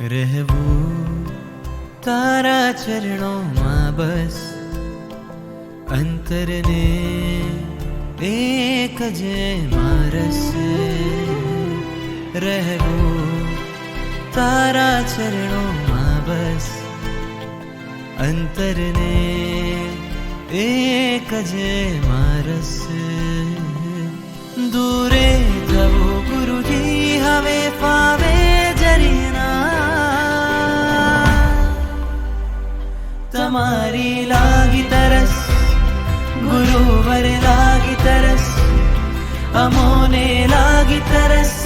રહેવું. તારા ચરણોમાં બસ અંતરને એક જે મારસ રહેવું. તારા ચરણોમાં બસ અંતરને એક જે મારસ. દૂરે लागि तरस गुरुवर लाग तरस अमोने लागि तरस।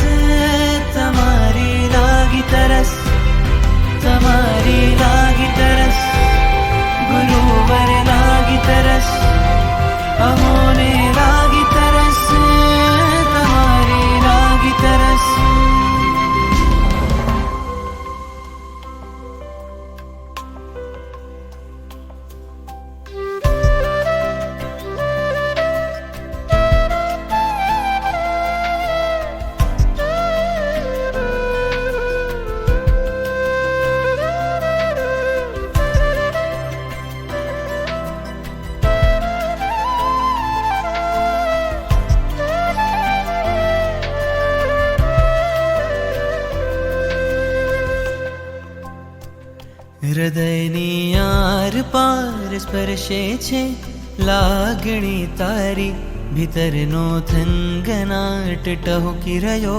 હૃદયની આર પાર સ્પર્શે છે લાગણી તારી ભીતરનો થનગનાટ ટહુકી રહ્યો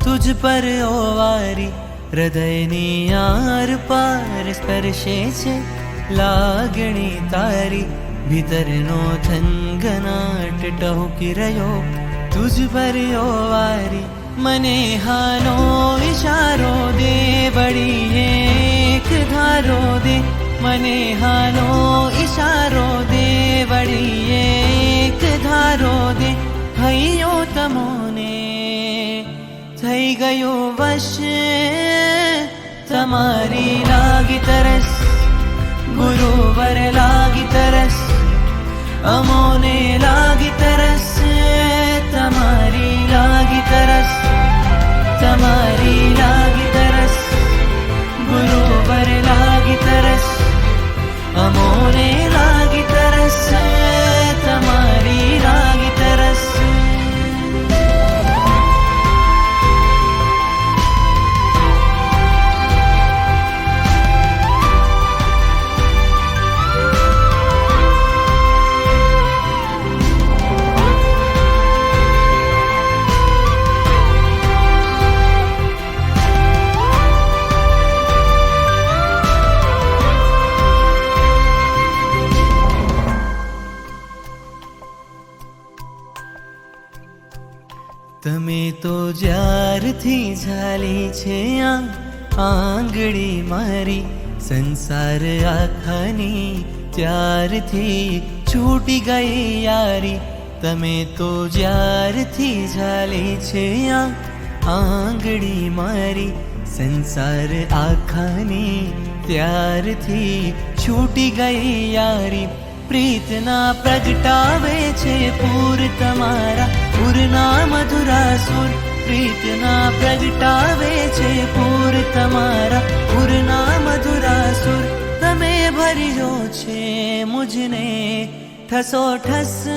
તુજ પર ઓ વારી હૃદયની આર પાર સ્પર્શે છે લાગણી તારી ભીતરનો થનગનાટ ટહુકી રહ્યો તુજ પર ઓ વારી મને હાનો મને હાનો ઈશારો દે વળી એક ધારો દે હૈયો તમોને થઈ ગયો વશ તમારી લાગી તરસ ગુરુવર લાગી તરસ અમોને લાગી તરસ તમારી લાગી તરસ morning. તમે તો જ્યારથી ઝાલી છે આ આંગળી મારી, સંસાર આખાની ત્યારથી છૂટી ગઈ યારી. તમે તો જ્યારથી ઝાલી છે આ આંગળી મારી, સંસાર આખાની ત્યારથી છૂટી ગઈ યારી. પ્રીતના પ્રગટાવે છે પૂર તમારા પૂરના મધુરા સુર પ્રીતના પ્રગટાવે છે પૂર તમારા. પૂરના મધુરા સુર તમે ભર્યો છે મુજને. ઠસો ઠસ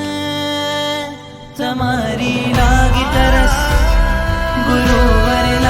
તમારી લાગી તરસ. ગુરુવર